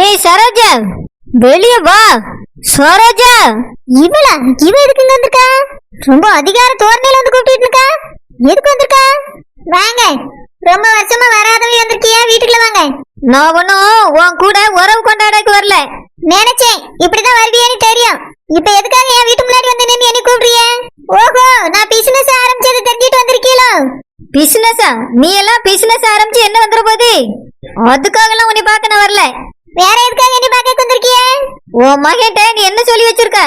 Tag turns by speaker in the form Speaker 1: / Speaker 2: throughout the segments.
Speaker 1: ஏய் சரோஜா வெளிய வா. சரோஜா இவளா இவ எதுக்கு வந்திருக்கா? ரொம்ப அதிகார தோரணையில வந்து கூப்பிட்டு இருக்கா? எதுக்கு வந்திருக்கா? வாங்க. ரொம்ப வருஷமா வராதவங்க வந்திருக்கியா? வீட்டுக்குள்ள வாங்க. நான் ஒன்னும் உன் கூட உறவு கொண்டாடக்கு வரல. நினைச்சேன். இப்படிதான் வருவியேன்னு தெரியும். இப்ப எதுக்காக என் வீட்டு முன்னாடி வந்து நின்னு பிசினஸா நீ எல்லாம் பிசினஸ் ஆரம்பிச்சு என்ன வந்துற போகுது? அதுக்காகலாம் உன்னை பார்க்க நான் வரல. வேற எதுக்காக என்ன பார்க்க வந்திருக்கிய? உன் மகன்கிட்ட நீ என்ன சொல்லி வச்சிருக்க?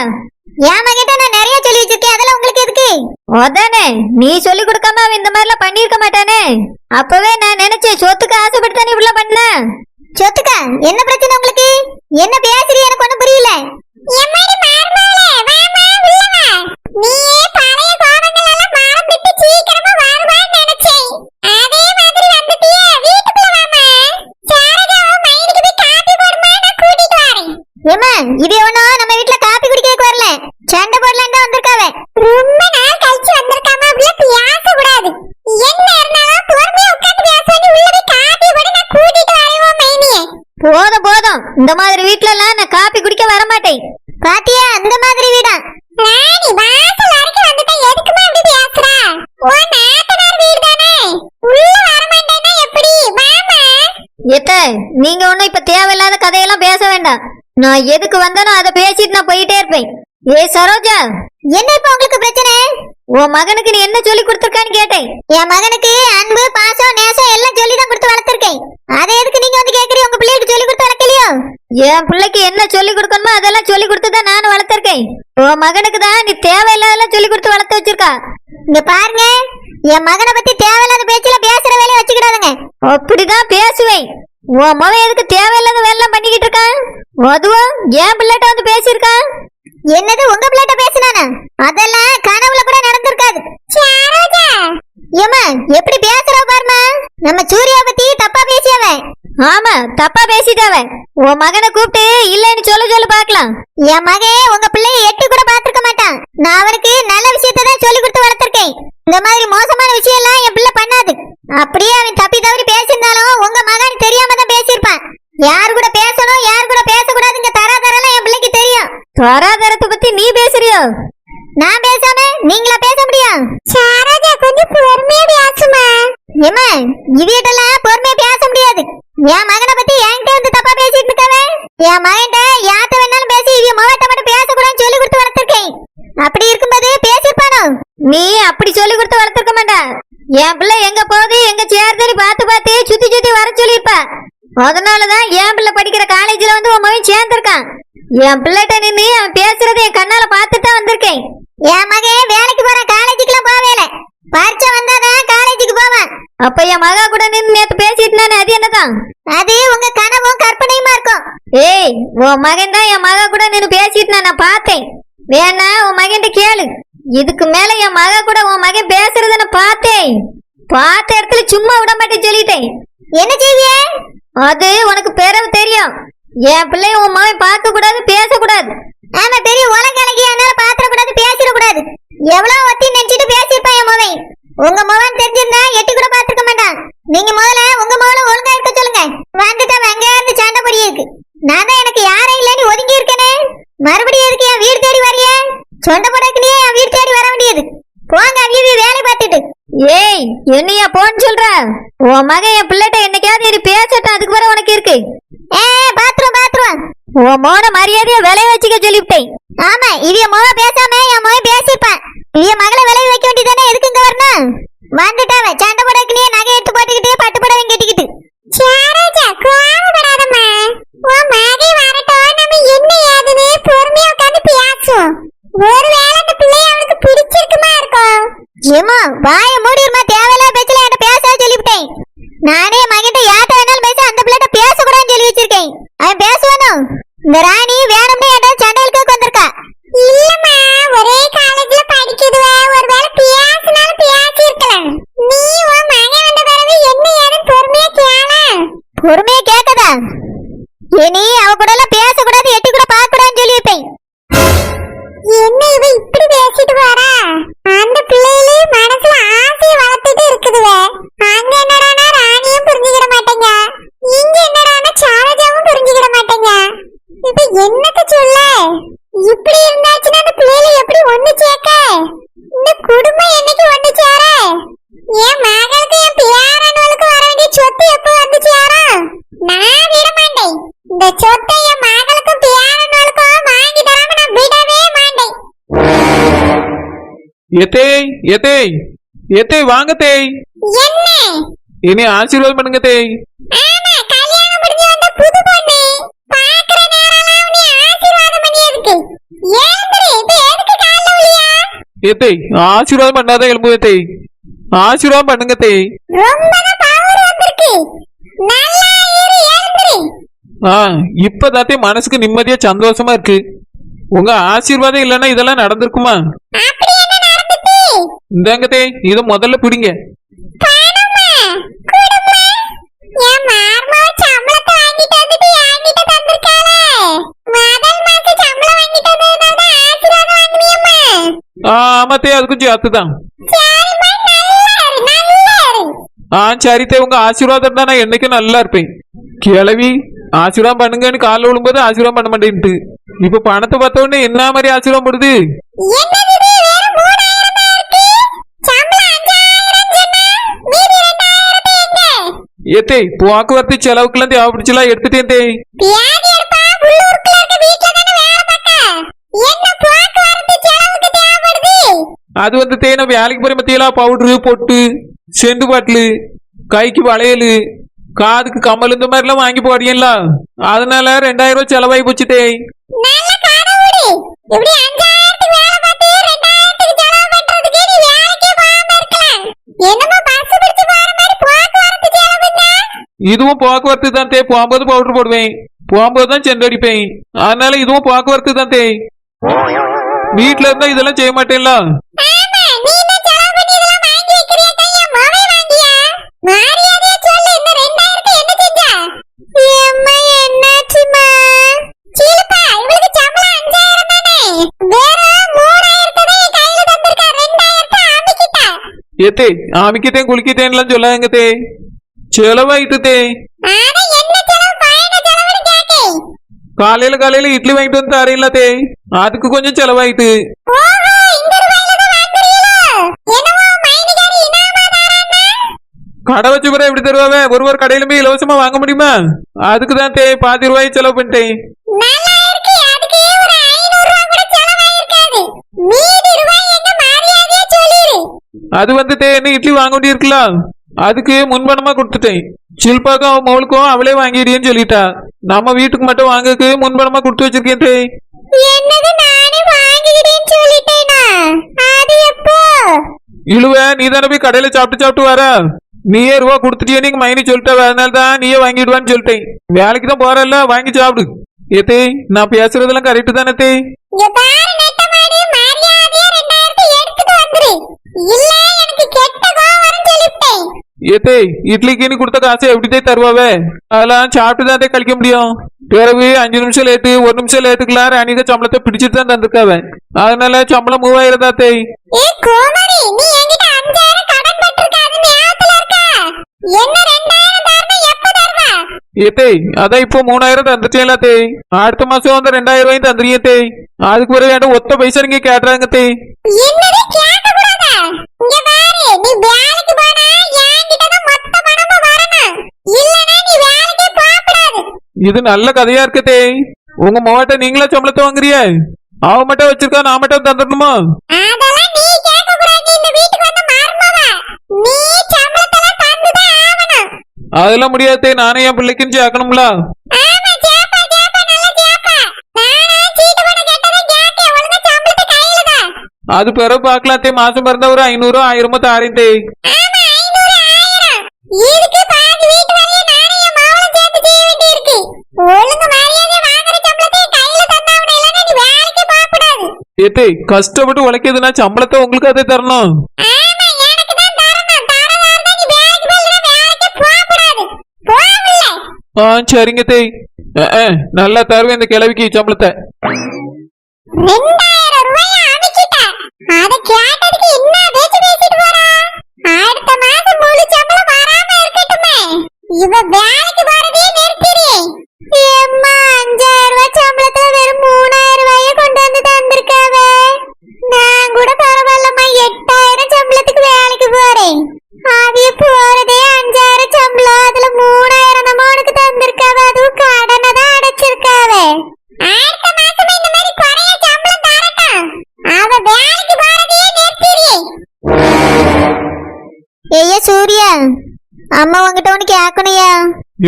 Speaker 1: என் மகன்கிட்ட நான் நிறைய சொல்லி வச்சிருக்கேன். அதெல்லாம் உங்களுக்கு எதுக்கு? அதானே? நீ சொல்லி கொடுக்காம அவன் இந்த மாதிரிலாம் பண்ணிருக்க மாட்டானே? அப்பவே நான் நினைச்சேன் சொத்துக்கு ஆசைப்பட்டு தானே இப்படிலாம் பண்ண? சொத்துக்கா? என்ன பிரச்சனை உங்களுக்கு? என்ன பேசுறீ எனக்கு ஒண்ணும் புரியல நீயே பழைய கோபங்கள் எல்லாம் மறந்துட்டு சீக்கிரமா வருவான்னு நினைச்சேன் அதே மாதிரி வந்துட்டியே வீட்டுக்குள்ள வாமா சாரதாவை மைனுக்கு போய் காப்பி போடுமா நான் கூட்டிட்டு வரேன் ஏமா இது எவனா நம்ம வீட்ல காப்பி குடிக்க வரல. சண்டை போடலான்னு தான் வந்திருக்காவ. ரொம்ப நாள் கழிச்சு வந்திருக்காம உள்ள பேச கூடாது என்ன இருந்தாலும் பொறுமையா உட்கார்ந்து பேச வேண்டி உள்ள போய் காப்பி நான் கூட்டிட்டு வரேன் மைனியே. போதும் போதும். இந்த மாதிரி வீட்ல எல்லாம் நான் காப்பி குடிக்க வர மாட்டேன் பாத்தியா? அந்த மாதிரி வீடா? ராணி வாசல் வரைக்கும் வந்துட்டா. எதுக்குமா அப்படி பேசுறா? உன் நாத்தனார் வீடு தானே உள்ள வர மாட்டேன்னா எப்படி? வாமா. எத்த நீங்க ஒண்ணும் இப்ப தேவையில்லாத கதையெல்லாம் பேச வேண்டாம். நான் எதுக்கு வந்தனோ அதை பேசிட்டு நான் போயிட்டே இருப்பேன். ஏ சரோஜா! என்ன இப்ப உங்களுக்கு பிரச்சனை? உன் மகனுக்கு நீ என்ன சொல்லி கொடுத்துருக்கான்னு கேட்டேன். என் மகனுக்கு அன்பு பாசம் நேசம் எல்லாம் சொல்லி தான் கொடுத்து வளர்த்திருக்கேன். அதை எதுக்கு நீங்க வந்து கேக்குறீங்க? உங்க பிள்ளைக்கு சொல்லி கொடுத்து வளர்க்கலையோ? என் பிள்ளைக்கு என்ன சொல்லி கொடுக்கணுமோ அதெல்லாம் சொல்லி கொடுத்து தான் நானும் வளர்த்திருக்கேன். உன் மகனுக்கு தான் நீ தேவையில்லாதெல்லாம் சொல்லி கொடுத்து வளர்த்து வச்சிருக்கா. இங்க பாருங்க என் மகனை பத்தி தேவையில்லாத பேச்சுல பேசுற வேலையை வச்சுக்கிடாதுங்க. அப்படிதான் பேசுவேன். உன் மகன் எதுக்கு தேவையில்லாத வேலை பண்ணிக்கிட்டு இருக்கான் அதுவும் என் பிள்ளைகிட்ட வந்து பேசியிருக்கான் என்னது உங்க பிள்ளைகிட்ட பேசினானா? அதெல்லாம் கனவுல கூட நடந்திருக்காது. ஏமா எப்படி பேசுற பாருமா நம்ம சூர்யா பத்தி தப்பா பேசியவ. ஆமா தப்பா பேசிட்டவ. உன் மகனை கூப்பிட்டு இல்லன்னு சொல்ல சொல்ல பாக்கலாம் என் மகன் உங்க பிள்ளைய எட்டி கூட பாத்துக்க மாட்டான். நான் அவனுக்கு நல்ல விஷயத்தை தான் சொல்லி கொடுத்து வளர்த்திருக்கேன். இந்த மாதிரி மோசமான விஷயம் எல்லாம் என் பிள்ளை பண்ணாது. அப்படியே அவன் தப்பி தவறி பேசியிருந்தாலும் உங்க மகன் தெரியாம தான் பேசியிருப்பான். யார் கூட பேசணும் யார் கூட பேசக்கூடாதுங்க. தராதரெல்லாம் என் பிள்ளைக்கு தெரியும். தராதரத்தை பத்தி நீ பேசுறியோ? நான் பேசாம நீங்களா பேச முடியும்? சாரஜா கொஞ்சம் பொறுமையா பேசுமா ஏமா இவியட்டெல்லாம் பொறுமையா பேச முடியாது. என் மகனை பத்தி என்கிட்ட வந்து தப்பா பேசிட்டு இருக்கவே என் மகன்கிட்ட யார்ட்ட வேணாலும் பேசி இவிய முகத்தை மட்டும் பேசக்கூடாதுன்னு சொல்லி கொடுத்து வளர்த்திருக்கேன் அப்படி இருக்கும்போது பேசிருப்பானோ நீ அப்படி சொல்லி கொடுத்து வளர்த்திருக்க மாட்டா என் பிள்ளை எங்க போகுது? எங்க சேர்ந்தனி பார்த்து பார்த்து சுத்தி சுத்தி வர சொல்லியிருப்பா. அதனாலதான் என் பிள்ளை படிக்கிற காலேஜ்ல வந்து உன் மகன் சேர்ந்திருக்கான். என் பிள்ளைகிட்ட நின்று அவன் பேசுறதை என் கண்ணால பார்த்துட்டு தான் வந்திருக்கேன். என் மகன் வேலைக்கு போற காலேஜுக்குலாம் போவேல பரீட்சை வந்தாதான் காலேஜுக்கு போவான். அப்ப என் மகா கூட நின்று நேத்து பேசிட்டு அது என்னதான்? அது உங்க கனவும் கற்பனையுமா இருக்கும். ஏய் உன் மகன் தான் என் மகா கூட நின்று பேசிட்டு நான் பார்த்தேன். வேணா உன் மகன் கேளு. இதுக்கு மேல என் மக கூட உன் மகன் பேசுறத நான் பார்த்தேன். பார்த்த இடத்துல சும்மா விட மாட்டேன் சொல்லிட்டேன். என்ன செய்விய அது உனக்கு பிறகு தெரியும். என் பிள்ளை உன் மகன் பார்க்க கூடாது பேசக்கூடாது. ஆமா பெரிய உலகலகி அதனால பாத்திர கூடாது பேசிட கூடாது எவ்வளவு ஒத்தி நினைச்சிட்டு பேசியிருப்பான் என் மகன். உங்க மகன் தெரிஞ்சிருந்தா எட்டி கூட பாத்துக்க மாட்டான். நீங்க முதல்ல உங்க மகனை ஒழுங்கா இருக்க சொல்லுங்க. வந்துட்டு அங்க இருந்து சண்டை பொடி இருக்கு. நான் தான் எனக்கு யாரும் இல்லைன்னு ஒதுங்கி இருக்கேனே. மறுபடியும் எதுக்கு என் வீடு தேடி வரிய சொந்த போட என் வீடு தேடி வர வேண்டியது போங்க அவிய வேலை பார்த்துட்டு ஏய் என்னையா போன்னு சொல்ற? உன் மகன் என் பிள்ளைகிட்ட என்னைக்காவது இது பேசட்டும். அதுக்கு வர உனக்கு இருக்கு. ஏ பாத்ரூம் பாத்ரூம். உன் மோன மரியாதைய விலை வச்சுக்க சொல்லிவிட்டேன். ஆமா இவிய மோக பேசாம என் மோக பேசிப்பான். இவிய மகளை விலை வைக்க வேண்டியதானே? எதுக்கு இங்க வரணும் வந்துட்டாவ சண்டை போடக்குலயே நகை எடுத்து போட்டுக்கிட்டே பட்டு புடவை கட்டிக்கிட்டு. சாரோஜா கோவப்படாதம்மா. உன் மகை வரட்டும். நம்ம என்ன ஏதுன்னு பொறுமையா உட்கார்ந்து பேசுவோம். ஒருவேளை அந்த பிள்ளை பிடிச்சிருக்குமா இருக்கும்? ஏமா வாய மூடிருமா தேவையில்லாத பேச்சல என்கிட்ட பேச சொல்லிவிட்டேன் நானே மகிட்ட யார்ட்ட வேணாலும் பேச அந்த பிள்ளைகிட்ட பேசக்கூடாதுன்னு சொல்லி வச்சிருக்கேன் அவன் பேசுவானோ இந்த ராணி வேணும்னே என்கிட்ட சண்டைகளுக்கு வந்திருக்கா இல்லம்மா ஒரே காலேஜ்ல படிக்குதுவ ஒருவேளை பேசினாலும் பேசி இருக்கலாம் நீ உன் மகன் வந்த பிறகு என்ன ஏதுன்னு பொறுமையா கேள பொறுமையா கேட்கதா இனி அவ கூட எல்லாம் பேசக்கூடாது எட்டி கூட பார்க்க கூடாதுன்னு சொல்லி வைப்பேன் என்ன இவ இப்படி பேசிட்டு வாரா இந்த சொத்தைய மகளுக்கும் பேரனுக்கும் வாங்கி தராம நான் விடவே மாட்டேன்.
Speaker 2: எத்தேய் எத்தேய் எத்தேய் வாங்க தேய்
Speaker 3: என்ன?
Speaker 2: இனி ஆசீர்வாதம் பண்ணுங்க தேய்
Speaker 3: ஆமா கல்யாணம் முடிஞ்சு வந்த புது பொண்ணு. பாக்குற நேரம்லாம் நீ ஆசீர்வாதம் பண்ணியதுக்கு. ஏந்திரி இப்ப எதுக்கு கால்ல விழியா?
Speaker 2: எத்தேய் ஆசீர்வாதம் பண்ணாத எலும்பு தேய் ஆசீர்வாதம் பண்ணுங்க தேய்
Speaker 3: ரொம்ப பவர் வந்திருக்கு. நல்லா
Speaker 2: ஆ இப்பதாத்தே மனசுக்கு நிம்மதியா சந்தோஷமா இருக்கு. உங்க ஆசீர்வாதம் இல்லைன்னா இதெல்லாம் நடந்திருக்குமா?
Speaker 3: அப்படி என்ன நடந்துச்சு?
Speaker 2: இந்தாங்க தேய் இதை முதல்ல பிடிங்க.
Speaker 3: பணமா குடுமா என் மார்மா சம்பளத்தை வாங்கிட்டு வந்துட்டு என்கிட்ட தந்திருக்காளே. முதல் மாசம் சம்பளம் வாங்கிட்டு வந்ததுனால தான் ஆசீர்வாதம் வாங்குனியம்மா.
Speaker 2: ஆ சேர்த்து உங்க ஆசீர்வாதம் தான் நான் என்னைக்கும் நல்லா இருப்பேன். கிளவி ஆசீர்வாதம் பண்ணுங்கன்னு காலைல விழும்போது ஆசீர்வாதம் பண்ண மாட்டேன்ட்டு. இப்ப பணத்தை பார்த்த உடனே என்ன மாதிரி ஆசீர்வாதம் படுது?
Speaker 3: தான்
Speaker 2: ஏத்தேய் போக்குவரத்து செலவுக்கெல்லாம் தேவைப்பிடிச்சலாம் எடுத்துட்டேன் தேய்
Speaker 3: தானே
Speaker 2: அது வந்து தேய் நான் வேலைக்கு போற மத்தியெல்லாம் பவுடரு பொட்டு செண்டு பாட்டிலு கைக்கு வளையல் காதுக்கு கம்மல் இந்த மாதிரிலாம் வாங்கி போடியல அதனால ரெண்டாயிரம் ரூபாய் செலவாகி போச்சு தேய்
Speaker 3: மாதிரி
Speaker 2: இதுவும் போக்குவரத்து தான் தேய் போகும்போது பவுடர் போடுவேன். போகும்போது தான் செண்டு அடிப்பேன். அதனால இதுவும் போக்குவரத்து தான் தேய் வீட்டுல இருந்தா இதெல்லாம் செய்ய மாட்டேன்ல.
Speaker 3: என்ன செலவு? பயண செலவுன்னு கேக்கே
Speaker 2: காலையில காலையில இட்லி வாங்கிட்டு வந்து தேய் அதுக்கு கொஞ்சம் செலவாயிட்டு. கடை வச்சு பிறகு எப்படி தருவாவே? ஒரு ஒரு கடையில போய் இலவசமா வாங்க முடியுமா? அதுக்கு தான் தேய் பாதி ரூபாய் செலவு பண்ணிட்டேன்
Speaker 3: நல்லா இருக்கு அதுக்கு ஒரு ஐநூறு ரூபாய் கூட செலவாயிருக்காது மீதி ரூபாய் எங்க மரியாதையா சொல்லிரு
Speaker 2: அது வந்து தேய் என்ன இட்லி வாங்க வேண்டியிருக்குல்ல? அதுக்கு முன்பணமா கொடுத்துட்டேன். ஷில்பாக்கும் அவன் மவுளுக்கும் அவளே வாங்கிடுன்னு சொல்லிட்டா. நம்ம வீட்டுக்கு மட்டும் வாங்கக்கு முன்பணமா கொடுத்து வச்சிருக்கேன்
Speaker 3: எப்போ?
Speaker 2: இழுவ நீ தானே போய் கடையில சாப்பிட்டு சாப்பிட்டு வர? நீயே ரூபா கொடுத்துட்டியே நீங்க மைனி சொல்லிட்ட அதனால தான் நீயே வாங்கிடுவான்னு சொல்லிட்டேன். வேலைக்கு தான் போறல்ல வாங்கி சாப்பிடு. ஏத்தே நான் பேசுறதெல்லாம் கரெக்டு தானே தே ஏத்தே இட்லிக்குன்னு கொடுத்த காசை எப்படிதே தருவாவே? அதெல்லாம் சாப்பிட்டு தான் தே கழிக்க முடியும். பிறகு அஞ்சு நிமிஷம் லேட்டு ஒரு நிமிஷம் லேட்டுக்குலாம் ராணிக சம்பளத்தை பிடிச்சிட்டு தான் தந்திருக்காவ. அதனால சம்பளம் மூவாயிரம் தான் தேய் ஏத்தே அதான் இப்போ மூணாயிரம் தந்துட்டேன்ல தேய் அடுத்த மாசம் வந்து ரெண்டாயிரம் ரூபாயும் தந்துறியே தேய் அதுக்கு பிறகு ஒத்த பைசா நீங்க கேட்டுறாங்க தேய்
Speaker 3: இங்க பாரு நீ வேலைக்கு போனா என்கிட்ட தான் மொத்த பணமும் வரணும். இல்லனா நீ வேலைக்கே போகக்கூடாது.
Speaker 2: இது நல்ல கதையா இருக்கு தேய். உங்க மாவட்ட நீங்களா சம்பளத்தை வாங்குறிய? அவ மட்டும் வச்சிருக்கா நான் மட்டும் தந்துடணுமா?
Speaker 3: அதெல்லாம் நீ கேட்க கூடாது இந்த வீட்டுக்கு வந்து மருமவ. நீ சம்பளத்தெல்லாம் தந்துதான் ஆகணும்.
Speaker 2: அதெல்லாம் முடியாது தேய் நானே என் பிள்ளைக்குன்னு சேர்க்கணும்ல
Speaker 3: ஆமா ஜாப்பா ஜாப்பா நல்ல ஜாப்பா நானா சீட்டு பண்ண கேட்டதை கேட்க ஒழுங்கா சம்பளத்தை கையில தான்
Speaker 2: அது பிறகு பார்க்கலாம் தேய் மாசம் பிறந்தா ஒரு ஐநூறு ஆயிரமோ தாரேன்
Speaker 3: போகக்கூடாது
Speaker 2: ஏத்தே கஷ்டப்பட்டு உழைக்கிறதுனா சம்பளத்தை உங்களுக்கு அதே தரணும். ஆ சரிங்க தேய் நல்லா தருவேன் இந்த கிழவிக்கு சம்பளத்தை.
Speaker 3: அத கேட்டதுக்கு என்ன பேச்சு பேசிட்டு போறா? அடுத்த மாசம் முழு சம்பளம் வராம இருக்கட்டுமே. இவ வேலைக்கு போறதே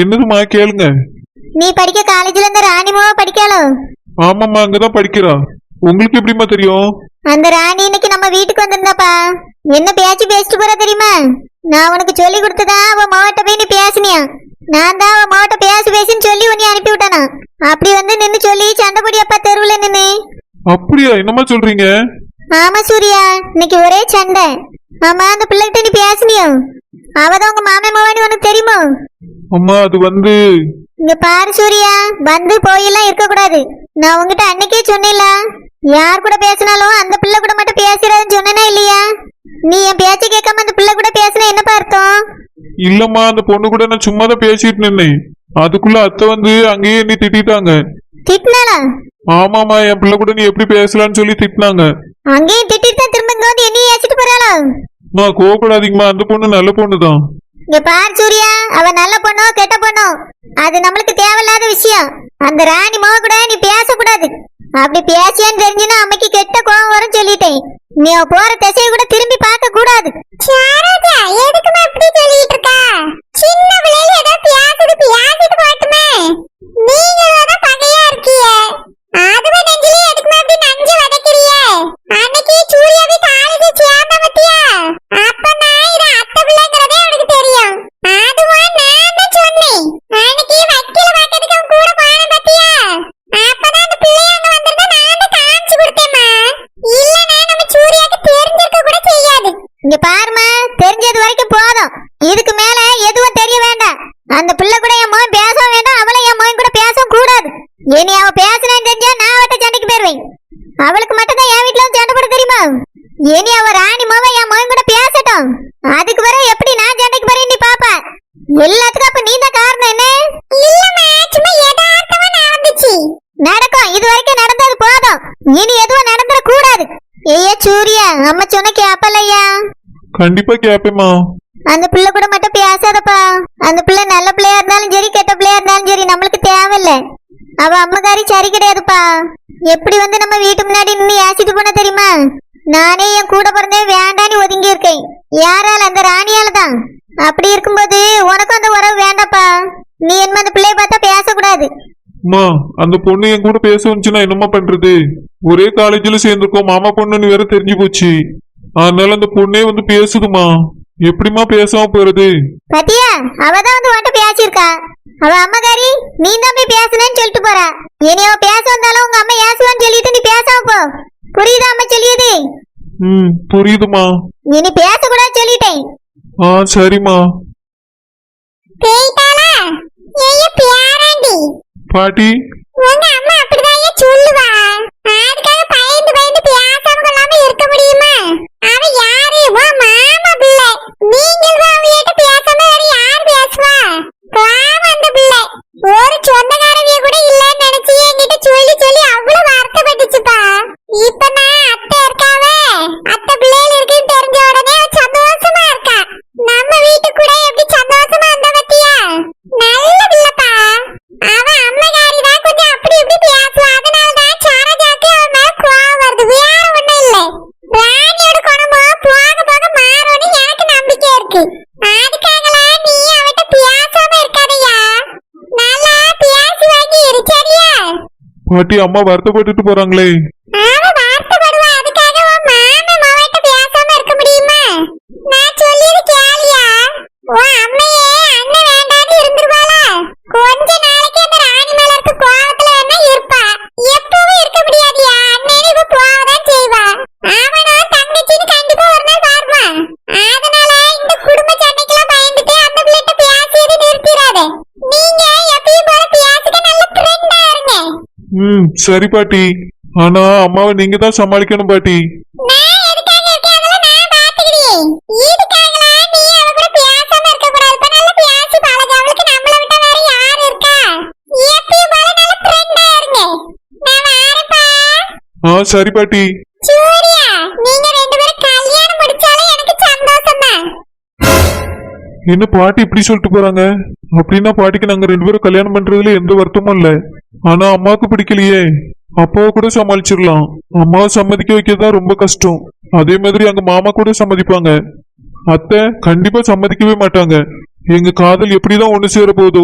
Speaker 4: என்னதுமா கேளுங்க.
Speaker 3: நீ படிக்க காலேஜ்ல இருந்த ராணிமாவா படிக்காளோ?
Speaker 4: ஆமாம்மா அங்கதான் படிக்கிறா. உங்களுக்கு எப்படிம்மா தெரியும்?
Speaker 3: அந்த ராணி இன்னைக்கு நம்ம வீட்டுக்கு வந்திருந்தாப்பா. என்ன பேச்சு பேசிட்டு போறா தெரியுமா? நான் உனக்கு சொல்லி கொடுத்ததா? அவ மாவட்ட போய் நீ பேசினியா? நான் தான் அவ மாவட்ட பேசி பேசின்னு சொல்லி உன்னை அனுப்பி விட்டானா? அப்படி வந்து நின்னு சொல்லி சண்டை போடியப்பா தெருவுல நின்னு.
Speaker 4: அப்படியா? என்னம்மா சொல்றீங்க?
Speaker 3: ஆமா சூர்யா. இன்னைக்கு ஒரே சண்டை. ஆமா அந்த பிள்ளைகிட்ட நீ பேசினியோ? அவதான் உங்க மாமே மாவானி உனக்கு தெரியுமோ?
Speaker 4: அம்மா அது வந்து.
Speaker 3: இங்க பாரு சூர்யா வந்து போயெல்லாம் இருக்க கூடாது நான் உங்ககிட்ட அன்னைக்கே சொன்னேன்ல யார் கூட பேசினாலும் அந்த பிள்ளை கூட மட்டும் பேசிடாதுன்னு சொன்னேனா இல்லையா? நீ என் பேச்சை கேட்காம அந்த பிள்ளை கூட பேசினா என்னப்பா அர்த்தம்?
Speaker 4: இல்லம்மா அந்த பொண்ணு கூட நான் சும்மா தான் பேசிட்டு நின்னேன். அதுக்குள்ள அத்தை வந்து அங்கேயே என்னை திட்டிட்டாங்க.
Speaker 3: திட்டினாளா?
Speaker 4: ஆமாமா என் பிள்ளை கூட நீ எப்படி பேசலாம்னு சொல்லி திட்டினாங்க.
Speaker 3: அங்கேயும் திட்டிட்டு திரும்ப இங்க வந்து என்னையும் ஏசிட்டு போறாளோ?
Speaker 4: நான் கோவப்படாதீங்கம்மா அந்த பொண்ணு நல்ல பொண்ணு தான்
Speaker 3: இங்க பார் சூர்யா அவ நல்ல பொண்ணோ கெட்ட பொண்ணோ. அது நம்மளுக்கு தேவையில்லாத விஷயம். அந்த ராணி மோ கூட நீ பேசக்கூடாது. அப்படி பேசியான்னு தெரிஞ்சுன்னா அம்மைக்கு கெட்ட கோவம் வரும் சொல்லிட்டேன். நீ போற திசையை கூட திரும்பி பார்க்க கூடாது சாரோஜா எதுக்குமா இப்படி சொல்லிட்டு இருக்கா சின்ன பிள்ளைல ஏதோ பேசுது பேசிட்டு போட்டுமே நீங்க தான் பகையா இருக்கீங்க அதுவே நெஞ்சிலே எதுக்குமா இப்படி நஞ்சு வதக்கிறீங்க அன்னைக்கு சூர்யாவை காலேஜ் சேர்ந்த பத்தியா அப்ப நான் இது அத்தை பிள்ளைங்கிறதே எனக்கு தெரியும் அதுவா நான் தான் சொன்னேன் அன்னைக்கு வக்கீல பார்க்கறதுக்கு அவன் கூட போன பத்தியா அப்பதான் அந்த பிள்ளை அங்க வந்திருந்தா நான் தான் காமிச்சு கொடுத்தேம்மா இல்லனா நம்ம சூர்யாக்கு தெரிஞ்சிருக்க கூட செய்யாது இங்க பாருமா தெரிஞ்சது வரைக்கும் போதும் இதுக்கு மேல எதுவும் தெரிய வேண்டாம் அந்த பிள்ளை கூட என் மகன் பேச வேண்டாம் அவளும் என் மகன் கூட பேச கூடாது இனி அவ பேசுனேன்னு தெரிஞ்சா நான் அவட்ட சண்டைக்கு போயிருவேன் அவளுக்கு மட்டும் தான் என் வீட்டுல வந்து சண்டை போட தெரியுமா இனி அவ ராணி மாவ என் மகன் கூட பேசட்டும் அதுக்கு பிறகு எப்படி நான் சண்டைக்கு போறேன் நீ பாப்ப எல்லாத்துக்கும் அப்ப நீ தான் காரணம் என்ன இல்லம்மா சும்மா யதார்த்தமா நடந்துச்சு நடக்கும் இது வரைக்கும் நடந்தது போதும் இனி எதுவும் நடந்துட ஐயா சூர்யா அம்மா சொன்ன கேப்பலையா?
Speaker 4: கண்டிப்பா கேப்பேம்மா.
Speaker 3: அந்த பிள்ளை கூட மட்டும் பேசாதப்பா. அந்த பிள்ளை நல்ல பிள்ளையா இருந்தாலும் சரி கெட்ட பிள்ளையா இருந்தாலும் சரி நம்மளுக்கு தேவையில்ல. அவ அம்மகாரி சரி கிடையாதுப்பா. எப்படி வந்து நம்ம வீட்டு முன்னாடி நின்று ஏசிட்டு போன தெரியுமா? நானே என் கூட பிறந்தேன் வேண்டான்னு ஒதுங்கி இருக்கேன். யாரால? அந்த ராணியால தான் அப்படி இருக்கும்போது உனக்கும் அந்த உறவு வேண்டாப்பா. நீ என்ன அந்த பிள்ளைய பார்த்தா பேசக்கூடாது.
Speaker 4: அம்மா அந்த பொண்ணு என் கூட பேச வந்துச்சுன்னா என்னம்மா பண்றது? ஒரே காலேஜ்ல சேர்ந்திருக்கோம் மாமா பொண்ணுன்னு வேற தெரிஞ்சு போச்சு. அதனால அந்த பொண்ணே வந்து பேசுதுமா எப்படிம்மா பேசாம போறது?
Speaker 3: பாத்தியா அவதான் வந்து உன்கிட்ட பேசியிருக்கா. அவ அம்மகாரி நீ தான் போய் பேசுனேன்னு சொல்லிட்டு போறா. இனி அவ பேச வந்தாலும் உங்க அம்மா ஏசுவான்னு சொல்லிட்டு நீ பேசாம போ. புரியுதா அம்மா சொல்லியது?
Speaker 4: ம் புரியுதுமா
Speaker 3: இனி பேசக்கூடாது சொல்லிட்டேன்.
Speaker 4: ஆ சரிம்மா.
Speaker 3: பேய்தாளா ஏய பியாராண்டி
Speaker 4: பாட்டி.
Speaker 3: உங்க அம்மா அப்படிதான் சொல்லுவா அதுக்காக பயந்து பயந்து பேசாம கொள்ளாம இருக்க முடியுமா அவ யாரு உன் மாமா பிள்ளை நீங்கள் அவையிட்ட பேசாம வேற யார் பேசுவா பாவம் அந்த பிள்ளை ஒரு சொந்தக்காரவிய கூட இல்லன்னு நினைச்சு என்கிட்ட சொல்லி சொல்லி அவ்வளவு வருத்தப்பட்டுச்சுப்பா இப்ப நான் அத்தை இருக்காவே அத்தை பிள்ளைகள் இருக்குன்னு தெரிஞ்ச உடனே அவ சந்தோஷமா இருக்கா நம்ம வீட்டுக்கு கூட எப்படி சந்தோஷமா இருந்தா பத்தியா நல்ல பிள்ளைப்பா அவ அம்மகாரி தான் கொஞ்சம் அப்படி இப்படி பேசுவா அதனால தான் சாரஜாக்கு அவ மேல கோவம் வருது வேற ஒண்ணும் இல்ல ராணியோட குணமோ போக போக மாறும்னு எனக்கு நம்பிக்கை இருக்கு அதுக்காகலாம் நீ அவட்ட பேசாம இருக்காதயா நல்லா பேசி வாங்கி இரு சரியா
Speaker 4: பாட்டி அம்மா வருத்தப்பட்டுட்டு போறாங்களே
Speaker 3: அவ வார்த்தைப்படுவா அதுக்காக உன் மாமன் மவட்ட பேசாம இருக்க முடியுமா நான் சொல்லியது கேளியா உன் அம்மையே அண்ணன் வேண்டான்னு இருந்துருவாளா கொஞ்ச நாளைக்கு அந்த ராணி மேல இருக்க கோவத்துல வேணா இருப்பா எப்பவும் இருக்க முடியாதியா அண்ணன் இப்ப போவதான் செய்வா அவனும் தங்கச்சின்னு கண்டிப்பா ஒரு நாள் வருவான் அதனால இந்த குடும்ப சண்டைக்கெல்லாம் பயந்துட்டு அந்த பிள்ளைகிட்ட பேசியது நிறுத்திடாத நீங்க எப்பயும் போல பேசிக்க நல்ல ஃப்ரெண்டா இருங்க
Speaker 4: ம் சரி பாட்டி. ஆனா அம்மாவை நீங்க தான் சமாளிக்கணும் பாட்டி.
Speaker 3: நான் எதுக்காக இருக்கேன்?
Speaker 4: என்ன பாட்டி இப்படி சொல்லிட்டு போறாங்க? அப்படின்னா பாட்டிக்கு நாங்க ரெண்டு பேரும் கல்யாணம் பண்றதுல எந்த வருத்தமும் இல்ல. ஆனா அம்மாவுக்கு பிடிக்கலையே. அப்பாவை கூட சமாளிச்சிடலாம். அம்மாவை சம்மதிக்க வைக்கதான் ரொம்ப கஷ்டம். அதே மாதிரி அங்க மாமா கூட சம்மதிப்பாங்க. அத்தை கண்டிப்பா சம்மதிக்கவே மாட்டாங்க. எங்க காதல் எப்படிதான் ஒண்ணு சேர போதோ